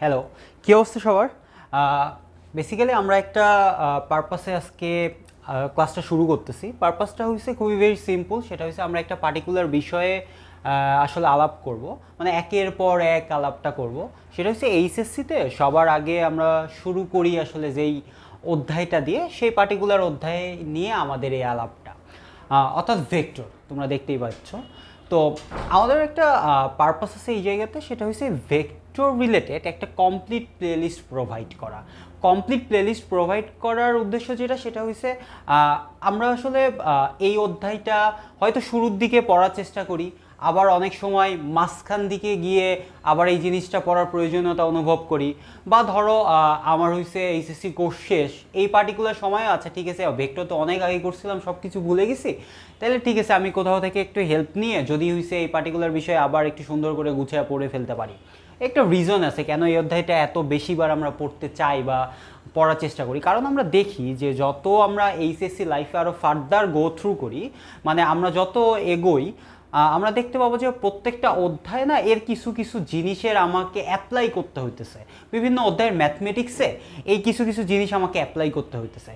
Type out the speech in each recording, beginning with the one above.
Hello কী অবস্থা সবার? Basically আমরা একটা পারপাসে আজকে ক্লাসটা শুরু করতেছি। পারপাসটা হচ্ছে খুবই ভেরি সিম্পল সেটা হচ্ছে আমরা একটা পার্টিকুলার বিষয়ে আসলে আলাপ করব। মানে একের পর এক আলাপটা করব। সেটা হচ্ছে এইচএসসিতে সবার আগে আমরা শুরু করি আসলে যেই অধ্যায়টা দিয়ে, সেই পার্টিকুলার অধ্যায় নিয়ে আমাদের এই আলাপটা। অর্থাৎ ভেক্টর তোমরা দেখতেই পাচ্ছ। তো আমাদের একটা পারপাস আছে এই জায়গাতে, সেটা হচ্ছে ভেক্টর রিলেটেড একটা কমপ্লিট প্লেলিস্ট প্রোভাইড করা। কমপ্লিট প্লেলিস্ট প্রোভাইড করার উদ্দেশ্য যেটা সেটা আহ, আমরা আসলে এই অধ্যায়টা হয়তো শুরুর দিকে পড়ার চেষ্টা করি আবার অনেক সময় মাঝখান দিকে গিয়ে আবার এই জিনিসটা পড়ার প্রয়োজনীয়তা অনুভব করি। বা ধরো আমার হয়েছে এইচএসসি কোর্স শেষ এই পার্টিকুলার সময় আচ্ছা ঠিক আছে ভেক্টর তো অনেক আগে করছিলাম সব কিছু ভুলে গেছি তাহলে ঠিক আছে আমি কোথাও থেকে একটু হেল্প নিয়ে যদি হয়েছে এই পার্টিকুলার বিষয়ে আবার একটু সুন্দর করে গুছিয়ে পড়ে ফেলতে পারি। একটা রিজন আছে কেন এই অধ্যায়টা এত বেশিবার আমরা পড়তে চাই বা পড়ার চেষ্টা করি। কারণ আমরা দেখি যে যত আমরা এইচএসসি লাইফে আরও ফার্দার গো থ্রু করি মানে আমরা যত এগোই আমরা দেখতে পাবো যে প্রত্যেকটা অধ্যায় না এর কিছু কিছু জিনিসের আমাকে অ্যাপ্লাই করতে হইতেছে। বিভিন্ন অধ্যায়ের ম্যাথমেটিক্সে এই কিছু কিছু জিনিস আমাকে অ্যাপ্লাই করতে হইতেছে।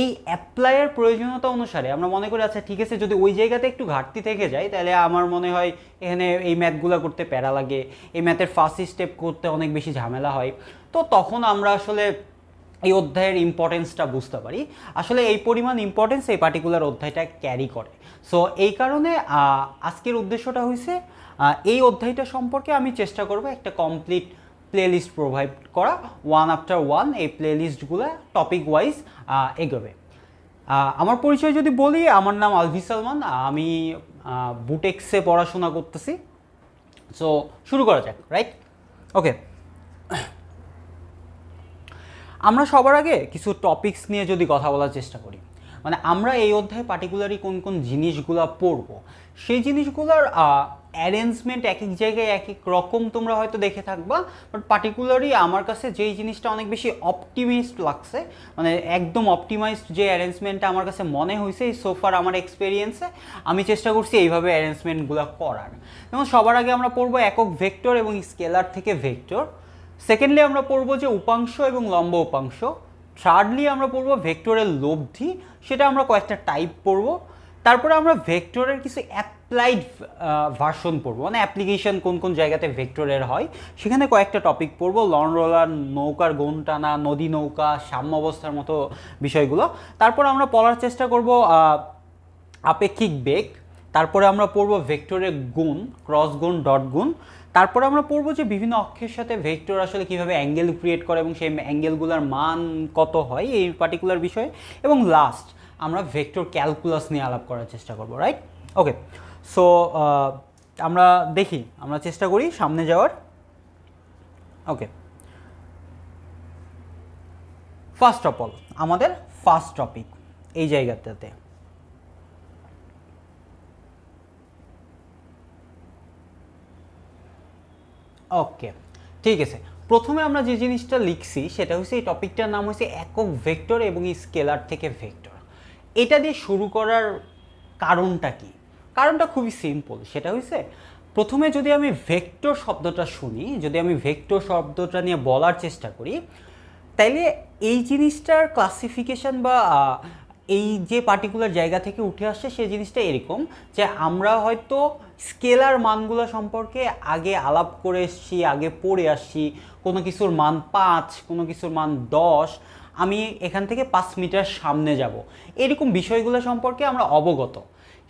এই অ্যাপ্লাইয়ের প্রয়োজনীয়তা অনুসারে আমরা মনে করি আচ্ছা ঠিক আছে, যদি ওই জায়গাতে একটু ঘাটতি থেকে যায়, তাহলে আমার মনে হয় এখানে এই ম্যাথগুলো করতে প্যারা লাগে। এই ম্যাথের ফার্স্ট স্টেপ করতে অনেক বেশি ঝামেলা হয়। তো তখন আমরা আসলে এই অধ্যায়ের ইম্পর্টেন্সটা বুঝতে পারি। আসলে এই পরিমাণ ইম্পর্টেন্স এই পার্টিকুলার অধ্যায়টা ক্যারি করে। সো এই কারণে আজকের উদ্দেশ্যটা হয়েছে এই অধ্যায়টা সম্পর্কে আমি চেষ্টা করব একটা কমপ্লিট প্লেলিস্ট প্রোভাইড করা ওয়ান আফটার ওয়ান এই প্লেলিস্টগুলো টপিক ওয়াইজ এগোবে। আমার পরিচয় যদি বলি, আমার নাম আলভি সালমান, আমি বুটেক্সে পড়াশোনা করতেছি। সো শুরু করা যাক রাইট ওকে আমরা সবার আগে কিছু টপিকস নিয়ে যদি কথা বলার চেষ্টা করি মানে আমরা এই অধ্যায়ে পার্টিকুলারই কোন কোন জিনিসগুলো পড়ব, সেই জিনিসগুলোর অ্যারেঞ্জমেন্ট এক এক জায়গায় এক এক রকম তোমরা হয়তো দেখে থাকবা বাট পার্টিকুলারই আমার কাছে যেই জিনিসটা অনেক বেশি অপটিমিস্ট লাগছে মানে একদম অপটিমাইজড যে অ্যারেঞ্জমেন্টটা আমার কাছে মনে হয়েছে এই সোফার আমার এক্সপিরিয়েন্সে আমি চেষ্টা করছি এইভাবে অ্যারেঞ্জমেন্টগুলো করার। যেমন সবার আগে আমরা পড়ব একক ভেক্টর এবং স্কেলার থেকে ভেক্টর। সেকেন্ডলি আমরা পড়ব যে উপাংশ এবং লম্ব উপাংশ। থার্ডলি আমরা পড়ব ভেক্টরের লব্ধি। সেটা আমরা কয়েকটা টাইপ পড়ব। তারপরে আমরা ভেক্টরের কিছু অ্যাপ্লাইড ভার্সন পড়ব। মানে অ্যাপ্লিকেশন কোন কোন জায়গাতে ভেক্টরের হয়, সেখানে কয়েকটা টপিক পড়ব। লন রোলার নৌকার গুণ টানা নদী নৌকা, সাম্য অবস্থার মতো বিষয়গুলো। তারপর আমরা পড়ার চেষ্টা করব আপেক্ষিক বেগ। তারপরে আমরা পড়ব ভেক্টরের গুণ ক্রস গুণ ডট গুণ। তারপরে আমরা পড়ব যে বিভিন্ন অক্ষের সাথে ভেক্টর আসলে কীভাবে অ্যাঙ্গেল ক্রিয়েট করে এবং সেই অ্যাঙ্গেলগুলোর মান কত হয় এই পার্টিকুলার বিষয়ে। এবং লাস্ট আমরা ভেক্টর ক্যালকুলাস নিয়ে আলাপ করার চেষ্টা করব রাইট ওকে সো আমরা দেখি, আমরা চেষ্টা করি সামনে যাওয়ার। ওকে ফার্স্ট অফ অল আমাদের ফার্স্ট টপিক এই জায়গাটাতে। ওকে ঠিক আছে। প্রথমে আমরা যে জিনিসটা লিখছি, সেটা হচ্ছে এই টপিকটার নাম হচ্ছে একক ভেক্টর এবং স্কেলার থেকে ভেক্টর। এটা দিয়ে শুরু করার কারণটা কি? কারণটা খুবই সিম্পল সেটা হচ্ছে, প্রথমে যদি আমি ভেক্টর শব্দটা শুনি, যদি আমি ভেক্টর শব্দটা নিয়ে বলার চেষ্টা করি, তাইলে এই জিনিসটার ক্লাসিফিকেশন বা এই যে পার্টিকুলার জায়গা থেকে উঠে আসছে সেই জিনিসটা এরকম যে আমরা হয়তো স্কেলার মানগুলো সম্পর্কে আগে আলাপ করে এসছি, আগে পড়ে আসছি। কোনো কিছুর মান পাঁচ, কোনো কিছুর মান দশ। আমি এখান থেকে পাঁচ মিটার সামনে যাব। এরকম বিষয়গুলো সম্পর্কে আমরা অবগত।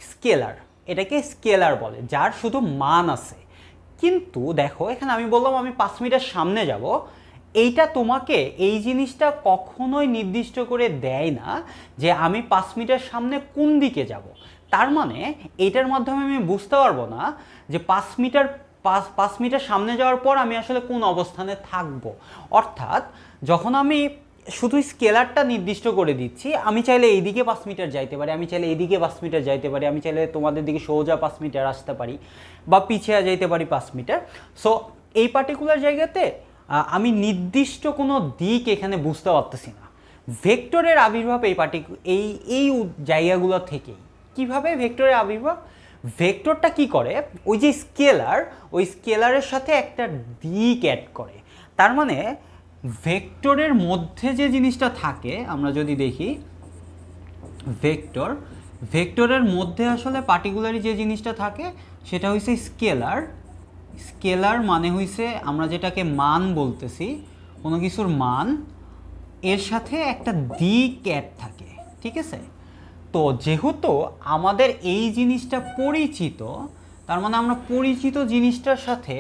স্কেলার এটাকে স্কেলার বলে, যার শুধু মান আছে। কিন্তু দেখো, এখানে আমি বললাম আমি পাঁচ মিটার সামনে যাব। এইটা তোমাকে এই জিনিসটা কখনোই নির্দিষ্ট করে দেয় না যে আমি পাঁচ মিটার সামনে কোন দিকে যাব। তার মানে এটার মাধ্যমে আমি বুঝতে পারব না যে পাঁচ মিটার পাঁচ পাঁচ মিটার সামনে যাওয়ার পর আমি আসলে কোন অবস্থানে থাকব। অর্থাৎ যখন আমি শুধু স্কেলারটা নির্দিষ্ট করে দিচ্ছি, আমি চাইলে এইদিকে পাঁচ মিটার যাইতে পারি, আমি চাইলে এইদিকে পাঁচ মিটার যাইতে পারি, আমি চাইলে তোমাদের দিকে সোজা পাঁচ মিটার আসতে পারি বা পিছিয়ে যাইতে পারি পাঁচ মিটার। সো এই পার্টিকুলার জায়গাতে আমি নির্দিষ্ট কোনো দিক এখানে বুঝতে পারতেছি না। ভেক্টরের আবির্ভাব এই পার্টিকু এই এই জায়গাগুলো থেকেই। কীভাবে ভেক্টরের আবির্ভাব? ভেক্টরটা কি করে? ওই যে স্কেলার, ওই স্কেলারের সাথে একটা দিক অ্যাড করে। তার মানে ভেক্টরের মধ্যে যে জিনিসটা থাকে, আমরা যদি দেখি, ভেক্টর, ভেক্টরের মধ্যে আসলে পার্টিকুলারই যে জিনিসটা থাকে, সেটা হইছে স্কেলার। স্কেলার মানে হইছে আমরা যেটাকে মান বলতেছি, কোনো কিছুর মান, এর সাথে একটা দিক অ্যাড থাকে, ঠিক আছে? তো যেহেতু আমাদের এই জিনিসটা পরিচিত, তার মানে আমরা পরিচিত জিনিসটার সাথে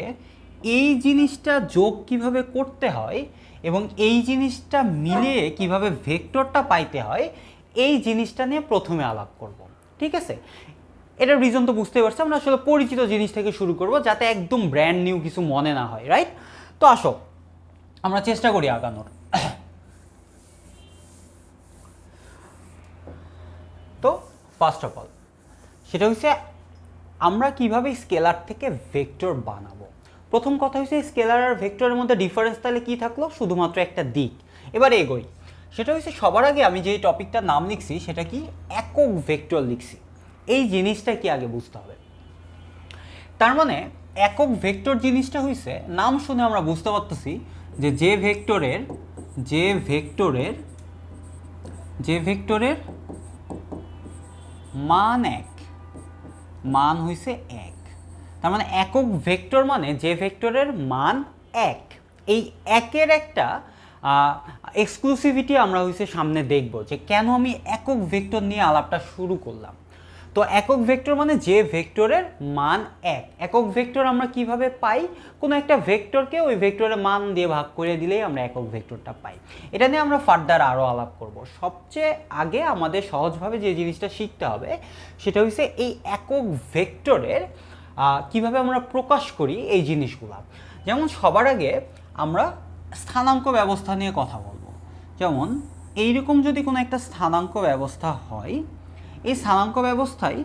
এই জিনিসটা যোগ কীভাবে করতে হয় এবং এই জিনিসটা মিলিয়ে কীভাবে ভেক্টরটা পাইতে হয়, এই জিনিসটা নিয়ে প্রথমে আলাপ করব, ঠিক আছে? এটার রিজন তো বুঝতে পারছি, আমরা আসলে পরিচিত জিনিস থেকে শুরু করব যাতে একদম ব্র্যান্ড নিউ কিছু মনে না হয় রাইট তো আসো, আমরা চেষ্টা করি আগানোর। তো ফার্স্ট অফ অল সেটা হচ্ছে আমরা কীভাবে স্কেলার থেকে ভেক্টর বানাবো? প্রথম কথা হচ্ছে স্কেলার আর ভেক্টরের মধ্যে ডিফারেন্স তাহলে কি থাকল? শুধুমাত্র একটা দিক। এবার এগোই। সেটা হচ্ছে সবার আগে আমি যে টপিকটার নাম লিখছি, সেটা কি? একক ভেক্টর লিখছি। এই জিনিসটা কি আগে বুঝতে হবে? তার মানে একক ভেক্টর জিনিসটা হইছে, নাম শুনে আমরা বুঝতে পারতেছি যে যে ভেক্টরের যে ভেক্টরের যে ভেক্টরের মান এক। মান হইছে এক। তার মানে একক ভেক্টর মানে যে ভেক্টরের মান এক। এই একের একটা এক্সক্লুসিভিটি আমরা হইছে সামনে দেখব যে কেন আমি একক ভেক্টর নিয়ে আলাপটা শুরু করলাম। তো একক ভেক্টর মানে যে ভেক্টরের মান এক। একক ভেক্টর আমরা কীভাবে পাই? কোনো একটা ভেক্টরকে ওই ভেক্টরের মান দিয়ে ভাগ করে দিলেই আমরা একক ভেক্টরটা পাই। এটা নিয়ে আমরা ফার্দার আরও আলাপ করব। সবচেয়ে আগে আমাদের সহজভাবে যে জিনিসটা শিখতে হবে, সেটা হচ্ছে এই একক ভেক্টরের কীভাবে আমরা প্রকাশ করি এই জিনিসগুলো। যেমন সবার আগে আমরা স্থানাঙ্ক ব্যবস্থা নিয়ে কথা বলব। যেমন, এইরকম যদি কোনো একটা স্থানাঙ্ক ব্যবস্থা হয় এই স্থানাঙ্ক ব্যবস্থায়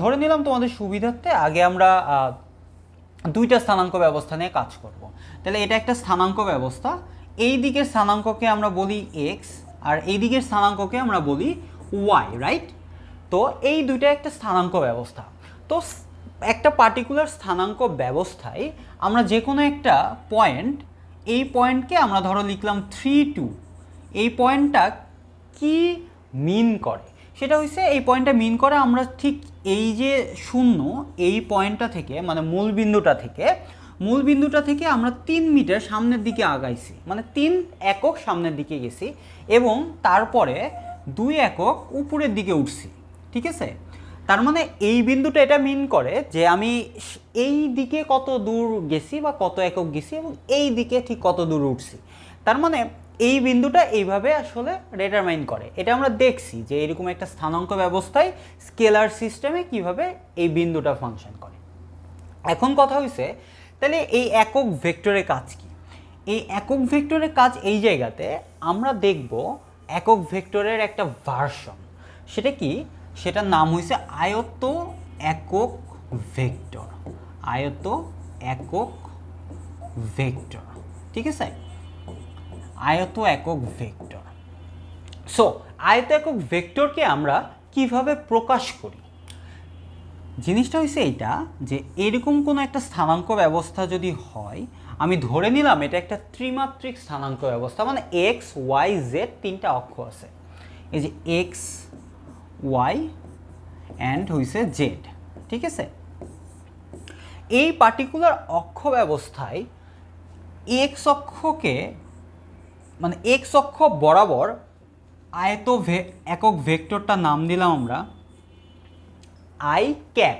ধরে নিলাম তোমাদের সুবিধার্থে আগে আমরা দুইটা স্থানাঙ্ক ব্যবস্থা নিয়ে কাজ করব। তাহলে এটা একটা স্থানাঙ্ক ব্যবস্থা। এই দিকের স্থানাঙ্ককে আমরা বলি এক্স আর এই দিকের স্থানাঙ্ককে আমরা বলি ওয়াই রাইট তো এই দুইটা একটা স্থানাঙ্ক ব্যবস্থা। তো একটা পার্টিকুলার স্থানাঙ্ক ব্যবস্থায় আমরা যে কোনো একটা পয়েন্ট এই পয়েন্টকে আমরা ধরো লিখলাম থ্রি টু এই পয়েন্টটা কি মিন করে? সেটা হচ্ছে এই পয়েন্টটা মিন করে আমরা ঠিক এই যে শূন্য, এই পয়েন্টটা থেকে মানে মূল বিন্দুটা থেকে, মূল বিন্দুটা থেকে আমরা তিন মিটার সামনের দিকে আগাইছি। মানে তিন একক সামনের দিকে গেছি এবং তারপরে দুই একক উপরের দিকে উঠছি। ঠিক আছে? তার মানে এই বিন্দুটা এটা মিন করে যে আমি এই দিকে কত দূর গেছি বা কত একক গেছি এবং এই দিকে ঠিক কত দূর উঠছি। তার মানে এই বিন্দুটা এইভাবে আসলে ডিটারমাইন করে। এটা আমরা দেখছি যে এরকম একটা স্থানাঙ্ক ব্যবস্থায় স্কেলার সিস্টেমে কীভাবে এই বিন্দুটা ফাংশন করে। এখন কথা হয়েছে তাহলে এই একক ভেক্টরের কাজ কি? এই একক ভেক্টরের কাজ এই জায়গাতে আমরা দেখব একক ভেক্টরের একটা ভার্সন সেটা কি? সেটার নাম হয়েছে আয়ত্ত একক ভেক্টর আয়ত্ত একক ভেক্টর ঠিক আছে? আয়ত একক ভেক্টর। সো আয়ত একক ভেক্টরকে আমরা কীভাবে প্রকাশ করি? জিনিসটা হচ্ছে এইটা যে এরকম কোনো একটা স্থানাঙ্ক ব্যবস্থা যদি হয়, আমি ধরে নিলাম এটা একটা ত্রিমাত্রিক স্থানাঙ্ক ব্যবস্থা মানে এক্স ওয়াই জেড তিনটা অক্ষ আছে। এই যে এক্স ওয়াই অ্যান্ড হইছে জেড ঠিক আছে? এই পার্টিকুলার অক্ষ ব্যবস্থায় এক্স অক্ষকে মানে এক্স অক্ষ বরাবর আয়ত একক ভেক্টরটার নাম দিলাম আমরা আই ক্যাপ।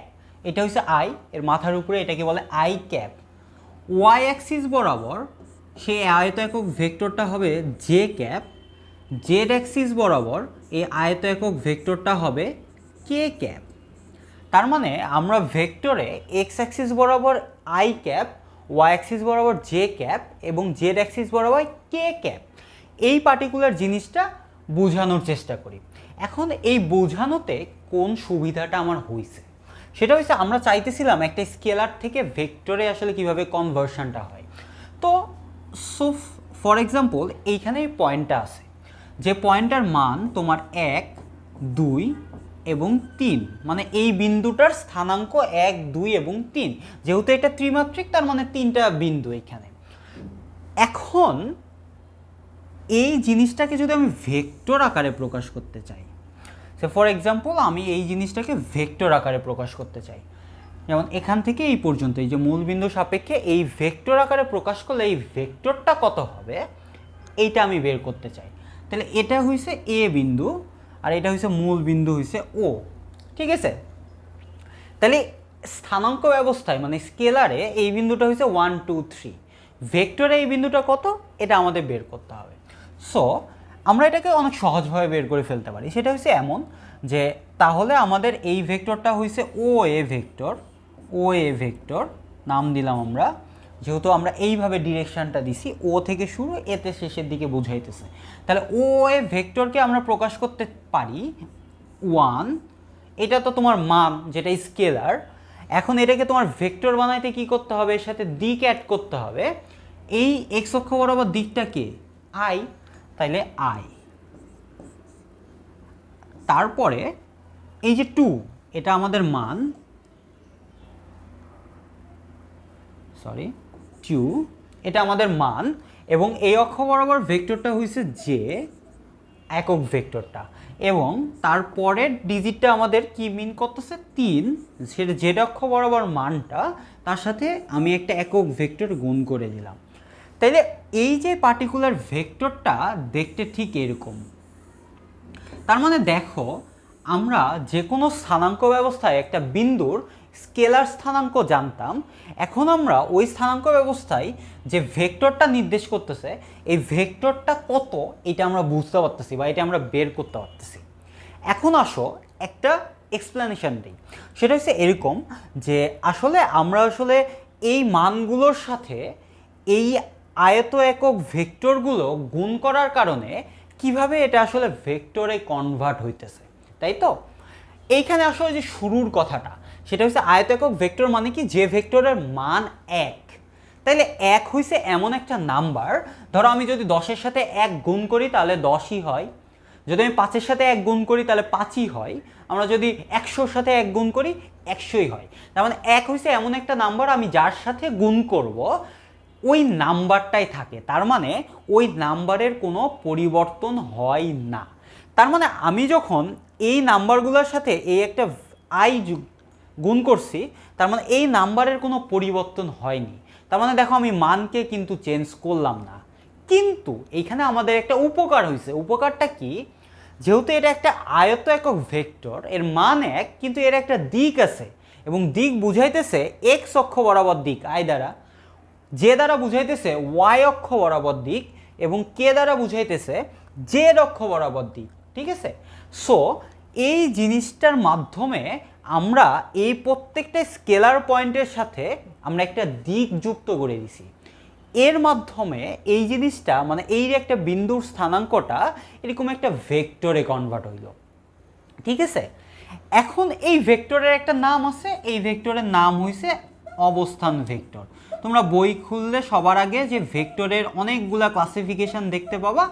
এটা হচ্ছে আই এর মাথার উপরে এটাকে বলে আই ক্যাপ। ওয়াই অ্যাক্সিস বরাবর সেই আয়ত একক ভেক্টরটা হবে জে ক্যাপ। জেড অ্যাক্সিস বরাবর এই আয়ত একক ভেক্টরটা হবে কে ক্যাপ। তার মানে আমরা ভেক্টরে এক্স অ্যাক্সিস বরাবর আই ক্যাপ ওয়াই অ্যাক্সিস বরাবর জে ক্যাপ এবং জেড অ্যাক্সিস বরাবর কে ক্যাপ। এই পার্টিকুলার জিনিসটা বোঝানোর চেষ্টা করি। এখন এই বোঝানোতে কোন সুবিধাটা আমার হয়েছে সেটা হচ্ছে আমরা চাইতেছিলাম একটা স্কেলার থেকে ভেক্টরে আসলে কীভাবে কনভার্সনটা হয়। তো সো ফর এক্সাম্পল এইখানে এই পয়েন্টটা আছে। যে পয়েন্টটার মান তোমার এক, দুই এবং তিন। মানে এই বিন্দুটার স্থানাঙ্ক এক, দুই এবং তিন। যেহেতু এটা ত্রিমাত্রিক, তার মানে তিনটা বিন্দু এখানে। এখন এই জিনিসটাকে যদি আমি ভেক্টর আকারে প্রকাশ করতে চাই, সে ফর এক্সাম্পল আমি এই জিনিসটাকে ভেক্টর আকারে প্রকাশ করতে চাই। যেমন এখান থেকে এই পর্যন্ত, এই যে মূলবিন্দু সাপেক্ষে এই ভেক্টর আকারে প্রকাশ করলে এই ভেক্টরটা কত হবে, এইটা আমি বের করতে চাই। তাহলে এটা হইছে এ বিন্দু আর এটা হইছে মূল বিন্দু হইছে ও ঠিক আছে? তাহলে স্থানাঙ্ক ব্যবস্থায় মানে স্কেলারে এই বিন্দুটা হচ্ছে ওয়ান টু থ্রি ভেক্টরে এই বিন্দুটা কত? এটা আমাদের বের করতে হবে। সো আমরা এটাকে অনেক সহজভাবে বের করে ফেলতে পারি। সেটা হচ্ছে এমন যে তাহলে আমাদের এই ভেক্টরটা হয়েছে ও A vector O A vector, নাম দিলাম আমরা যেহেতু আমরা এইভাবে ডিরেকশনটা দিছি, ও থেকে শুরু এতে শেষের দিকে বুঝাইতেছে। তাহলে ও এ ভেক্টরকে আমরা প্রকাশ করতে পারি ওয়ান এটা তো তোমার মান, যেটা স্কেলার। এখন এটাকে তোমার ভেক্টর বানাইতে কি করতে হবে? এর সাথে দিক অ্যাড করতে হবে। এই এক্স অক্ষ বরাবর দিকটা কে? আই তাইলে আই তারপরে এই যে টু এটা আমাদের মান। সরি টু এটা আমাদের মান, এবং এই অক্ষ বরাবর ভেক্টরটা হয়েছে যে একক ভেক্টরটা। এবং তারপরের ডিজিটটা আমাদের কি মিন করতেছে? তিন। সেটা জেড অক্ষ বরাবর মানটা, তার সাথে আমি একটা একক ভেক্টর গুণ করে দিলাম। তাইলে এই যে পার্টিকুলার ভেক্টরটা দেখতে ঠিক এরকম। তার মানে দেখো, আমরা যে কোনো স্থানাঙ্ক ব্যবস্থায় একটা বিন্দুর স্কেলার স্থানাঙ্ক জানতাম, এখন আমরা ওই স্থানাঙ্ক ব্যবস্থায় যে ভেক্টরটা নির্দেশ করতেছে, এই ভেক্টরটা কত এটা আমরা বুঝতে পারতেছি বা এটা আমরা বের করতে পারতেছি। এখন আসো একটা এক্সপ্লেনেশন দিই। সেটা হচ্ছে এরকম যে আসলে আমরা আসলে এই মানগুলোর সাথে এই আয়ত একক ভেক্টরগুলো গুণ করার কারণে কীভাবে এটা আসলে ভেক্টরে কনভার্ট হইতেছে, তাই তো? এইখানে আসলে যে শুরুর কথাটা সেটা হচ্ছে আয়ত একক ভেক্টর মানে কি? যে ভেক্টরের মান এক। তাইলে এক হইছে এমন একটা নাম্বার। ধরো আমি যদি দশের সাথে এক গুণ করি, তাহলে দশই হয়। যদি আমি পাঁচের সাথে এক গুণ করি, তাহলে পাঁচই হয়। আমরা যদি একশোর সাথে এক গুণ করি, একশোই হয়। তার মানে এক হইছে এমন একটা নাম্বার, আমি যার সাথে গুণ করব, ওই নাম্বারটাই থাকে। তার মানে ওই নাম্বারের কোনো পরিবর্তন হয় না। তার মানে আমি যখন এই নাম্বারগুলোর সাথে এই একটা আই গুণ করছি, তার মানে এই নাম্বারের কোনো পরিবর্তন হয়নি। তার মানে দেখো আমি মানকে কিন্তু চেঞ্জ করলাম না। কিন্তু এইখানে আমাদের একটা উপকার হয়েছে। উপকারটা কি? যেহেতু এটা একটা আয়ত একক ভেক্টর, এর মান এক, কিন্তু এর একটা দিক আছে। এবং দিক বুঝাইতেছে এক্স অক্ষ বরাবর দিক, আয় দ্বারা। যে দ্বারা বুঝাইতেছে ওয়াই অক্ষ বরাবর দিক এবং কে দ্বারা বুঝাইতেছে জেড অক্ষ বরাবর দিক, ঠিক আছে? সো এই জিনিসটার মাধ্যমে আমরা এই প্রত্যেকটা স্কেলার পয়েন্টের সাথে আমরা একটা দিক যুক্ত করে দিছি। এর মাধ্যমে এই জিনিসটা মানে এই যে একটা বিন্দুর স্থানাঙ্কটা, এরকম একটা ভেক্টরে কনভার্ট হইল। ঠিক আছে? এখন এই ভেক্টরের একটা নাম আছে, এই ভেক্টরের নাম হইছে অবস্থান ভেক্টর। তোমরা বই খুললে সবার আগে যে ভেক্টরের অনেকগুলা ক্লাসিফিকেশন দেখতে পাবা।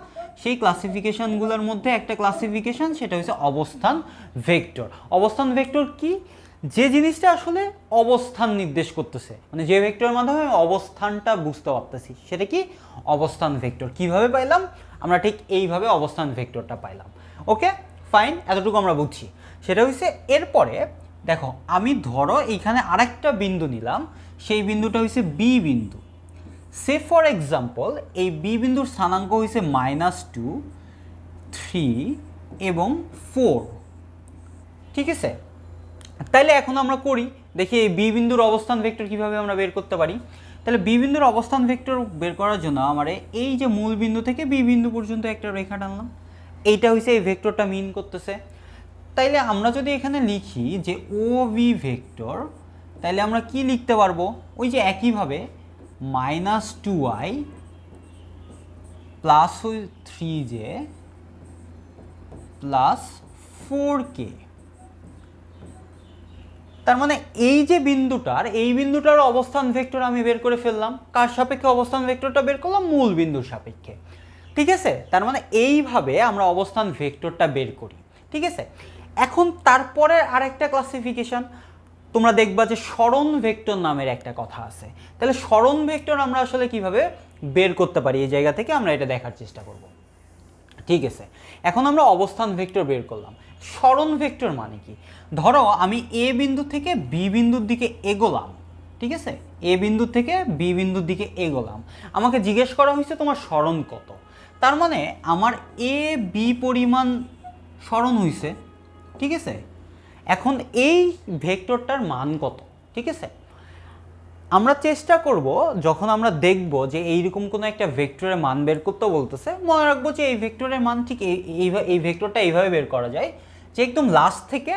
সেই ক্লাসিফিকেশনগুলোর মধ্যে একটা ক্লাসিফিকেশন সেটা হচ্ছে অবস্থান ভেক্টর অবস্থান ভেক্টর কি? যে জিনিসটা আসলে অবস্থান নির্দেশ করতেছে। মানে যে ভেক্টরের মাধ্যমে অবস্থানটা বুঝতে পারতেছি, সেটা কি? অবস্থান ভেক্টর কীভাবে পাইলাম? আমরা ঠিক এইভাবে অবস্থান ভেক্টরটা পাইলাম। ওকে? ফাইন এতটুকু আমরা বুঝছি। সেটা হচ্ছে এরপরে, দেখো, আমি ধরো এইখানে আরেকটা বিন্দু নিলাম, সেই বিন্দুটা হচ্ছে বি বিন্দু। সে ফর এক্সাম্পল, এই বি বিন্দুর স্থানাঙ্ক হয়েছে মাইনাস টু থ্রি এবং ফোর ঠিক আছে? তাইলে এখন আমরা করি, দেখি এই বি বিন্দুর অবস্থান ভেক্টর কীভাবে আমরা বের করতে পারি। তাহলে বি বিন্দুর অবস্থান ভেক্টর বের করার জন্য আমার এই যে মূল বিন্দু থেকে বি বিন্দু পর্যন্ত একটা রেখা টানলাম। এইটা হচ্ছে এই ভেক্টরটা মিন করতেছে। তাইলে আমরা যদি এখানে লিখি যে ও ভি ভেক্টর তাইলে আমরা কি লিখতে পারব? ওই যে একইভাবে minus two I plus three J plus four K তার মানে এই যে বিন্দুটার, এই বিন্দুটার অবস্থান ভেক্টর আমি বের করে ফেললাম। কার সাপেক্ষে অবস্থান ভেক্টরটা বের করলাম? মূল বিন্দুর সাপেক্ষে। ঠিক আছে? তার মানে এইভাবে আমরা অবস্থান ভেক্টরটা বের করি। ঠিক আছে? এখন তারপরে আরেকটা ক্লাসিফিকেশন তোমরা দেখবা যে স্মরণ ভেক্টর নামের একটা কথা আছে। তাহলে স্মরণ ভেক্টর আমরা আসলে কীভাবে বের করতে পারি? এই জায়গা থেকে আমরা এটা দেখার চেষ্টা করব। ঠিক আছে? এখন আমরা অবস্থান ভেক্টর বের করলাম। স্মরণ ভেক্টর মানে কি? ধরো আমি এ বিন্দু থেকে বি বিন্দুর দিকে এগোলাম। ঠিক আছে? এ বিন্দু থেকে বি বিন্দুর দিকে এগোলাম। আমাকে জিজ্ঞেস করা হয়েছে তোমার স্মরণ কত? তার মানে আমার এ বি পরিমাণ স্মরণ হয়েছে ঠিক আছে? এখন এই ভেক্টরটার মান কত? ঠিক আছে? আমরা চেষ্টা করব, যখন আমরা দেখব যে এইরকম কোনো একটা ভেক্টরের মান বের করতে বলতেছে, মনে রাখব যে এই ভেক্টরের মান ঠিক এই, এই- ভেক্টরটা এইভাবে বের করা যায় যে একদম লাস্ট থেকে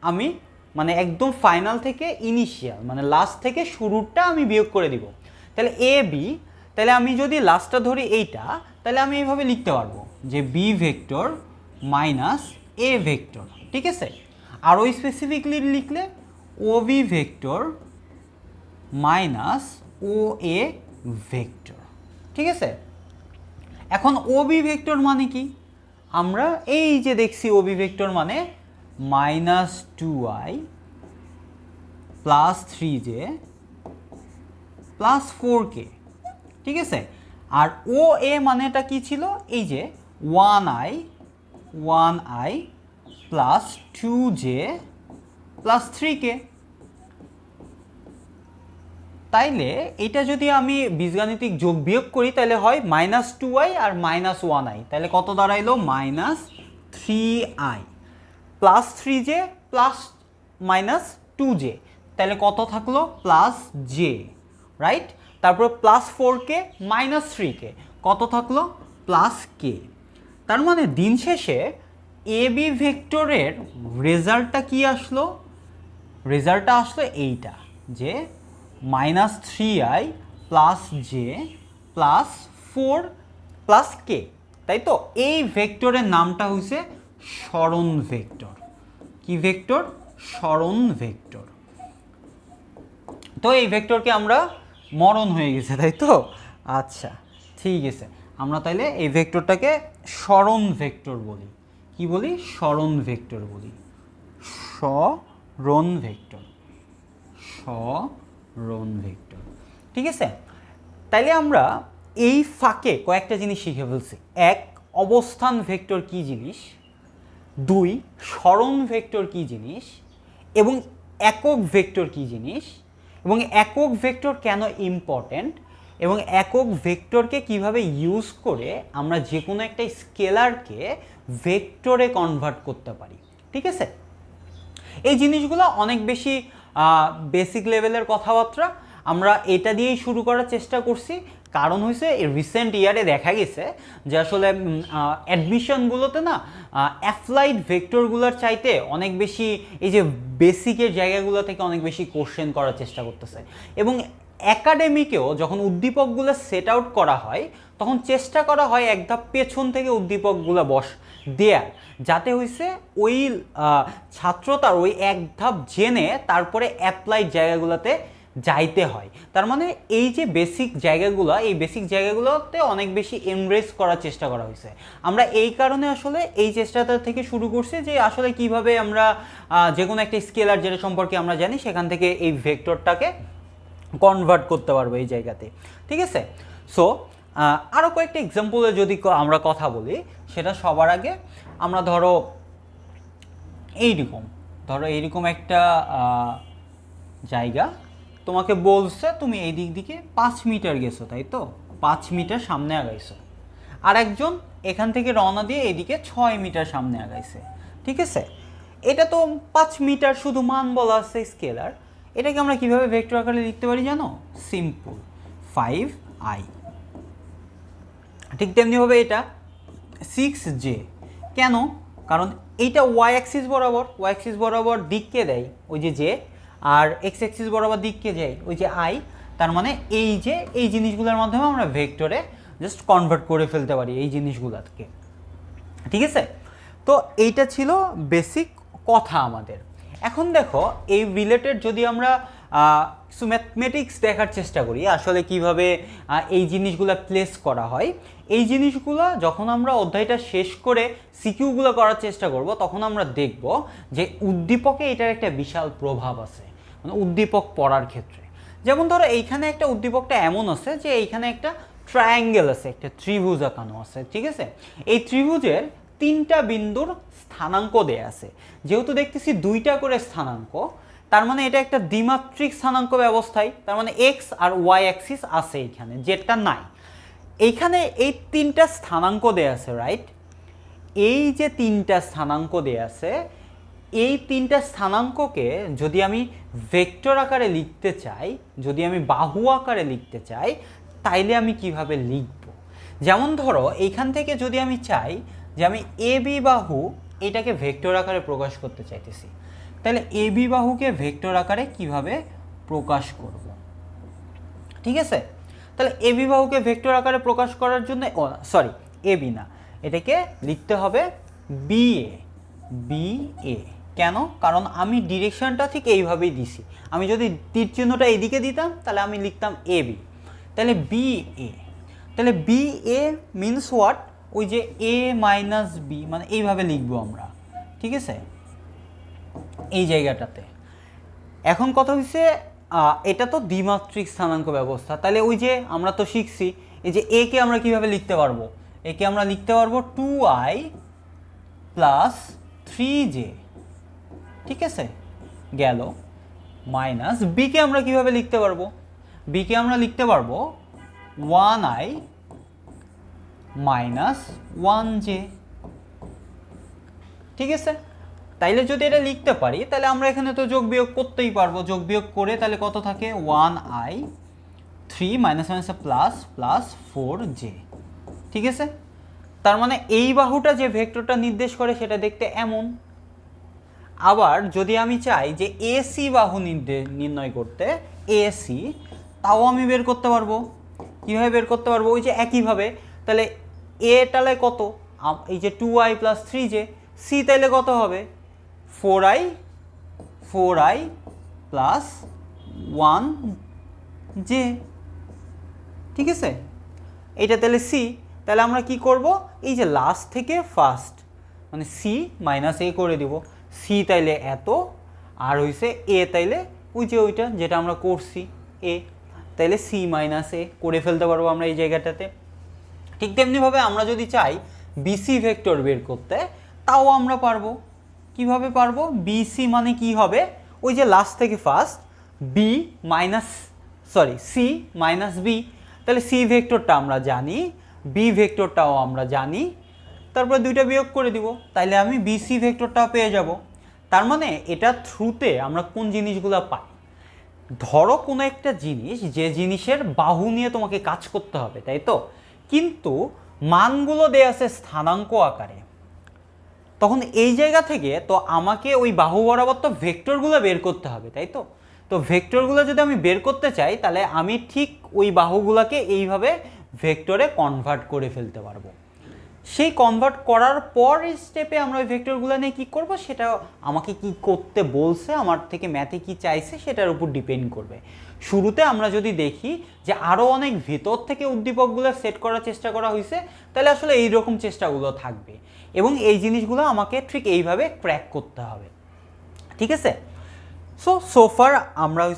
আমি মানে একদম ফাইনাল থেকে ইনিশিয়াল মানে লাস্ট থেকে শুরুটা আমি বিয়োগ করে দিব। তাহলে এ বি তাহলে আমি যদি লাস্টটা ধরি এইটা, তাহলে আমি এইভাবে লিখতে পারব যে B vector minus A vector ঠিক আছে? আরও স্পেসিফিকলি লিখলে O B vector minus O A vector ঠিক আছে? এখন ও বি ভেক্টর মানে কি? আমরা এই যে দেখছি ও বি ভেক্টর মানে minus two I plus three J plus four K ঠিক আছে? আর ও এ মানেটা কি ছিল? এই যে one I one I plus two J plus three K তাইলে এটা যদি আমি বীজগাণিতিক যোগ বিয়োগ করি তাহলে হয় মাইনাস টু আই আর মাইনাস ওয়ান আই তাহলে কত দাঁড়াইলো? Minus three I plus three J plus minus two J তাহলে কত থাকল? প্লাস জে রাইট তারপর plus four K minus three K কত থাকল? প্লাস কে তার মানে দিন শেষে এ বি ভেক্টরের রেজাল্টটা কি আসলো? রেজাল্টটা আসলো এইটা, যে minus three I plus J plus four plus K তাই তো? এই ভেক্টরের নামটা হচ্ছে স্মরণ ভেক্টর কি ভেক্টর স্মরণ ভেক্টর তো এই ভেক্টরকে আমরা মরণ হয়ে গেছে, তাই তো? আচ্ছা ঠিক আছে। আমরা তাইলে এই ভেক্টরটাকে স্মরণ ভেক্টর বলি। কি বলি? স্মরণ ভেক্টর বলি। স্মরণ ভেক্টর। স্মরণ ভেক্টর। ঠিক আছে? তাইলে আমরা এই ফাঁকে কয়েকটা জিনিস শিখে ফেলছি। এক, অবস্থান ভেক্টর কি জিনিস? দুই, স্মরণ ভেক্টর কি জিনিস? এবং একক ভেক্টর কি জিনিস? এবং একক ভেক্টর কেন ইম্পর্ট্যান্ট এবং একক ভেক্টরকে কীভাবে ইউজ করে আমরা যে কোনো একটা স্কেলারকে ভেক্টরে কনভার্ট করতে পারি, ঠিক আছে? এই জিনিসগুলো অনেক বেশি বেসিক লেভেলের কথাবার্তা। আমরা এটা দিয়েই শুরু করার চেষ্টা করছি। কারণ হয়েছে রিসেন্ট ইয়ারে দেখা গেছে যে আসলে অ্যাডমিশনগুলোতে না অ্যাপ্লাইড ভেক্টরগুলোর চাইতে অনেক বেশি, এই যে বেসিকের জায়গাগুলো থেকে অনেক বেশি কোশ্চেন করার চেষ্টা করতেছে। এবং একাডেমিকেও যখন উদ্দীপকগুলো সেট আউট করা হয়, তখন চেষ্টা করা হয় এক ধাপ পেছন থেকে উদ্দীপকগুলো বস দেয়ার। যাতে হয়েছে ওই ছাত্র তার ওই এক ধাপ জেনে তারপরে অ্যাপ্লাইড জায়গাগুলোতে যাইতে হয়। তার মানে এই যে বেসিক জায়গাগুলো, এই বেসিক জায়গাগুলোতে অনেক বেশি এমব্রেস করার চেষ্টা করা হয়েছে আমরা এই কারণে আসলে এই চেষ্টাটা থেকে শুরু করছি যে আসলে কীভাবে আমরা যে কোনো একটা স্কেলার যেটা সম্পর্কে আমরা জানি, সেখান থেকে এই ভেক্টরটাকে কনভার্ট করতে পারব এই জায়গাতে, ঠিক আছে? সো আরও কয়েকটা এক্সাম্পলে যদি আমরা কথা বলি, সেটা সবার আগে আমরা ধরো এইরকম ধরো এইরকম একটা জায়গা তোমাকে বলছে তুমি এই দিক দিকে পাঁচ মিটার গেছো, তাই তো? পাঁচ মিটার সামনে আগাইছো। আর একজন এখান থেকে রওনা দিয়ে এইদিকে ছয় মিটার সামনে আগাইছে, ঠিক আছে? এটা তো পাঁচ মিটার শুধু মান বলা আছে স্কেলার এটাকে আমরা কীভাবে ভেক্টর আকারে লিখতে পারি জানো? সিম্পল ফাইভ আই ঠিক তেমনিভাবে এটা। সিক্স জে কেন? কারণ এইটা ওয়াই অ্যাক্সিস বরাবর। ওয়াই অ্যাক্সিস বরাবর দিককে দেয় ওই যে জে আর এক্স অ্যাক্সিস বরাবর দিককে যায় ওই যে আই তার মানে এই যে এই জিনিসগুলোর মাধ্যমে আমরা ভেক্টরে জাস্ট কনভার্ট করে ফেলতে পারি এই জিনিসগুলোকে। ঠিক আছে? তো এইটা ছিল বেসিক কথা আমাদের। এখন দেখো, এই রিলেটেড যদি আমরা কিছু ম্যাথমেটিক্স দেখার চেষ্টা করি, আসলে কীভাবে এই জিনিসগুলো প্লেস করা হয়, এই জিনিসগুলো যখন আমরা অধ্যায়টা শেষ করে সিকিউগুলো করার চেষ্টা করব, তখন আমরা দেখব যে উদ্দীপকে এটার একটা বিশাল প্রভাব আছে মানে উদ্দীপক পড়ার ক্ষেত্রে। যেমন ধরো, এইখানে একটা উদ্দীপকটা এমন আছে যে এইখানে একটা ট্রায়াঙ্গেল আছে, একটা ত্রিভুজ আঁকানো আছে, ঠিক আছে? এই ত্রিভুজের তিনটা বিন্দুর স্থানাঙ্ক দেয়া আছে। যেহেতু দেখতেছি দুইটা করে স্থানাঙ্ক, তার মানে এটা একটা দ্বিমাত্রিক স্থানাঙ্ক ব্যবস্থায়, তার মানে এক্স আর ওয়াই অ্যাক্সিস আছে এইখানে যেটা নাই। এইখানে এই তিনটা স্থানাঙ্ক দেয়া আছে রাইট এই যে তিনটা স্থানাঙ্ক দেয়া আছে, এই তিনটা স্থানাঙ্ককে যদি আমি ভেক্টর আকারে লিখতে চাই, যদি আমি বাহু আকারে লিখতে চাই, তাইলে আমি কীভাবে লিখব? যেমন ধরো, এইখান থেকে যদি আমি চাই যে আমি এ বি বাহু এটাকে ভেক্টর আকারে প্রকাশ করতে চাইতেছি। তাহলে এ বি বাহুকে ভেক্টর আকারে কীভাবে প্রকাশ করব? ঠিক আছে? তাহলে এ বি বাহুকে ভেক্টর আকারে প্রকাশ করার জন্য সরি এ বি না। এটাকে লিখতে হবে বি এ বি এ কেন? কারণ আমি ডিরেকশনটা ঠিক এইভাবেই দিছি। আমি যদি তীর চিহ্নটা এদিকে দিতাম, তাহলে আমি লিখতাম এ বি তাহলে বি এ তাহলে বি এ মিনস হোয়াট ওই যে এ মাইনাস বি মানে এইভাবে লিখব আমরা, ঠিক আছে? এই জায়গাটাতে। এখন কথা হচ্ছে এটা তো দ্বিমাত্রিক স্থানাঙ্ক ব্যবস্থা। তাহলে ওই যে আমরা তো শিখছি, এই যে এ কে আমরা কীভাবে লিখতে পারব? একে আমরা লিখতে পারব two I plus three J ঠিক আছে? গেল। মাইনাস বিকে আমরা কীভাবে লিখতে পারব? বিকে আমরা লিখতে পারব one I minus one J. ঠিক আছে? তাইলে যদি এটা লিখতে পারি তাহলে আমরা এখানে তো যোগ বিয়োগ করতেই পারব। যোগ বিয়োগ করে তাহলে কত থাকে? One I three minus minus plus plus four J. ঠিক আছে? তার মানে এই বাহুটা যে ভেক্টরটা নির্দেশ করে সেটা দেখতে এমন। আবার যদি আমি চাই যে এসি বাহু নির্ণয় করতে, এসি, তাও আমি বের করতে পারব। কীভাবে বের করতে পারব? ওই যে একইভাবে। তাহলে এ তাহলে কত? এই যে two I plus three J C তাইলে কত হবে? Four I four I plus one J ঠিক আছে? এইটা তাহলে সি তাহলে আমরা কি করব? এই যে লাস্ট থেকে ফার্স্ট মানে সি মাইনাস এ করে দিব। সি তাইলে এত, আর হইছে এ তাইলে ওই যে ওইটা যেটা আমরা করছি এ তাইলে সি মাইনাস এ করে ফেলতে পারব আমরা এই জায়গাটাতে। ঠিক তেমনিভাবে আমরা যদি চাই বিসি ভেক্টর বের করতে, তাও আমরা পারব। কীভাবে পারব? বিসি মানে কি হবে? ওই যে লাস্ট থেকে first B minus sorry C minus B তাহলে সি ভেক্টরটা আমরা জানি বি ভেক্টরটাও আমরা জানি। তারপরে দুইটা বিয়োগ করে দিব, তাইলে আমি বিসি ভেক্টরটাও পেয়ে যাব। তার মানে এটা থ্রুতে আমরা কোন জিনিসগুলো পাই? ধরো কোনো একটা জিনিস, যে জিনিসের বাহু নিয়ে তোমাকে কাজ করতে হবে, তাই তো? কিন্তু মানগুলো দেয়া আছে স্থানাঙ্ক আকারে। তখন এই জায়গা থেকে তো আমাকে ওই বাহু বরাবর তো ভেক্টরগুলো বের করতে হবে, তাই তো? তো ভেক্টরগুলো যদি আমি বের করতে চাই, তাহলে আমি ঠিক ওই বাহুগুলোকে এইভাবে ভেক্টরে কনভার্ট করে ফেলতে পারব। সেই কনভার্ট করার পর স্টেপে আমরা ওই ভেক্টরগুলো নিয়ে কী করব? সেটা আমাকে কি করতে বলছে, আমার থেকে ম্যাথে কি চাইছে, সেটার উপর ডিপেন্ড করবে। শুরুতে আমরা যদি দেখি যে আরও অনেক ভেতর থেকে উদ্দীপকগুলো সেট করার চেষ্টা করা হয়েছে তাহলে আসলে এই রকম চেষ্টাগুলো থাকবে। এবং এই জিনিসগুলো আমাকে ঠিক এইভাবে ক্র্যাক করতে হবে। ঠিক আছে? সো সোফার আমরা